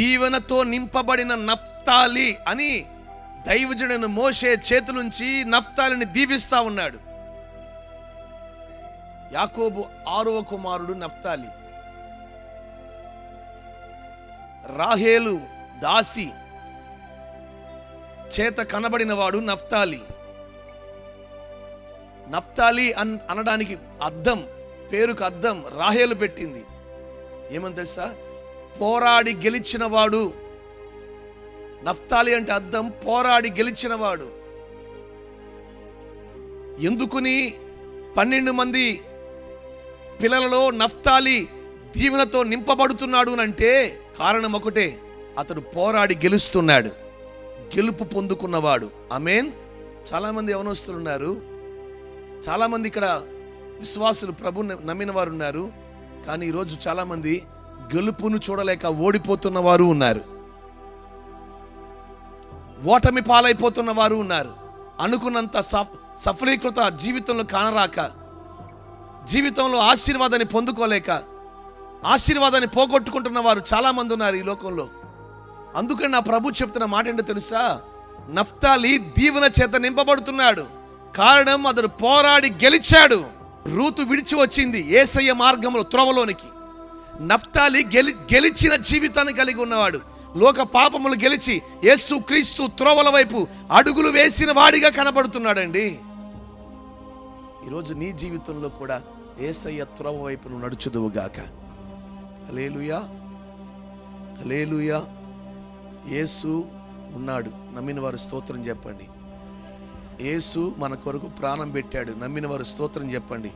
దీవెనతో నింపబడిన నఫ్తాలి అని దైవజనుడు మోసే చేతి నుంచి నఫ్తాలిని దీవిస్తా ఉన్నాడు. యాకోబు ఆరవ కుమారుడు నఫ్తాలి. రాహేలు దాసి చేత కనబడినవాడు నఫ్తాలి. నఫ్తాలి అన్ అనడానికి అద్దం పేరుకు అద్దం రాహేలు పెట్టింది. ఏమని తెలుసా? పోరాడి గెలిచినవాడు. నఫ్తాలి అంటే అర్థం పోరాడి గెలిచినవాడు. ఎందుకుని పన్నెండు మంది పిల్లలలో నఫ్తాలి దీవెనతో నింపబడుతున్నాడు అంటే కారణం ఒకటే అతడు పోరాడి గెలుస్తున్నాడు. గెలుపు పొందుకున్నవాడు. అమేన్ చాలామంది యవనస్తులున్నారు. చాలామంది ఇక్కడ విశ్వాసులు ప్రభు నమ్మిన వారు ఉన్నారు కానీ ఈరోజు చాలామంది గెలుపును చూడలేక ఓడిపోతున్న వారు ఉన్నారు. ఓటమి పాలైపోతున్న వారు ఉన్నారు. అనుకున్నంత సఫలీకృత జీవితంలో కానరాక జీవితంలో ఆశీర్వాదాన్ని పొందుకోలేక ఆశీర్వాదాన్ని పోగొట్టుకుంటున్న వారు చాలామంది ఉన్నారు ఈ లోకంలో. అందుకని నా ప్రభు చెప్తున్న మాట ఏంటో తెలుసా? నఫ్తాలి దీవెన చేత నింపబడుతున్నాడు. కారణం అతడు పోరాడి గెలిచాడు. రూతు విడిచి వచ్చింది ఏసయ్య మార్గంలో త్రోవలోనికి. నఫ్తాలి గెలి గెలిచిన జీవితాన్ని కలిగి ఉన్నవాడు. లోక పాపములు గెలిచి యేసు క్రీస్తు త్రోవల వైపు అడుగులు వేసిన వాడిగా కనబడుతున్నాడండి. ఈరోజు నీ జీవితంలో కూడా ఏసయ్య త్రోవ వైపు నువ్వు నడుచుదువుగాక హలేలుయా హలేలుయా యేసు ఉన్నాడు. నమ్మిన వారు స్తోత్రం చెప్పండి. యేసు మన కొరకు ప్రాణం పెట్టాడు. నమ్మిన వారు స్తోత్రం చెప్పండి.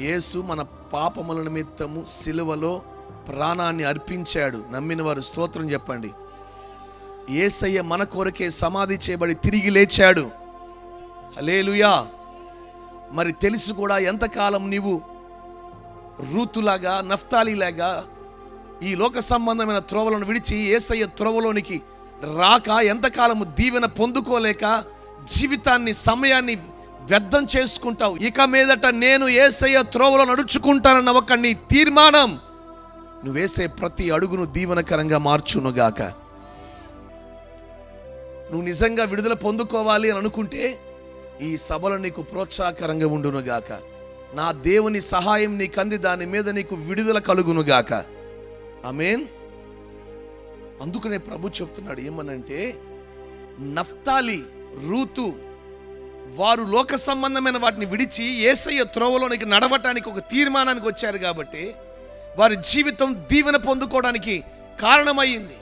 యేసు మన పాపముల నిమిత్తము సిలువలో ప్రాణాన్ని అర్పించాడు. నమ్మిన వారు స్తోత్రం చెప్పండి. ఏసయ్య మన కొరకే సమాధి చేయబడి తిరిగి లేచాడు. హలేలుయా మరి తెలుసు కూడా ఎంతకాలం నీవు రూతులాగా నఫ్తాలీలాగా ఈ లోక సంబంధమైన త్రోవలను విడిచి ఏసయ్య త్రోవలోనికి రాక ఎంతకాలము దీవెన పొందుకోలేక జీవితాన్ని సమయాన్ని వ్యర్థం చేసుకుంటావు. ఇక మీదట నేను ఏసయ్య త్రోవలో నడుచుకుంటానన్న ఒక నీ తీర్మానం నువ్వు వేసే ప్రతి అడుగును దీవనకరంగా మార్చునుగాక. నువ్వు నిజంగా విడుదల పొందుకోవాలి అని అనుకుంటే ఈ సభలు నీకు ప్రోత్సాహకరంగా ఉండునుగాక. నా దేవుని సహాయం నీకు అంది దాని మీద నీకు విడుదల కలుగునుగాక. ఆమెన్? అందుకనే ప్రభు చెప్తున్నాడు ఏమనంటే నఫ్తాలి రూతు వారు లోక సంబంధమైన వాటిని విడిచి ఏసయ్య త్రోవలోనికి నడవటానికి ఒక తీర్మానానికి వచ్చారు కాబట్టి వారి జీవితం దీవెన పొందుకోవడానికి కారణమయ్యింది.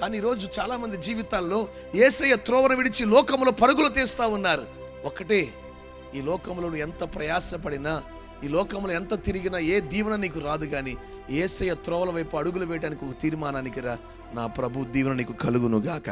కానీ ఈరోజు చాలామంది జీవితాల్లో ఏసయ్య త్రోవను విడిచి లోకంలో పరుగులు తీస్తూ ఉన్నారు. ఒకటే ఈ లోకంలో ఎంత ప్రయాసపడినా ఈ లోకంలో ఎంత తిరిగినా ఏ దీవెన నీకు రాదు కానీ ఏసయ్య త్రోవల వైపు అడుగులు వేయడానికి ఒక తీర్మానానికి రా. నా ప్రభు దీవెన నీకు కలుగునుగాక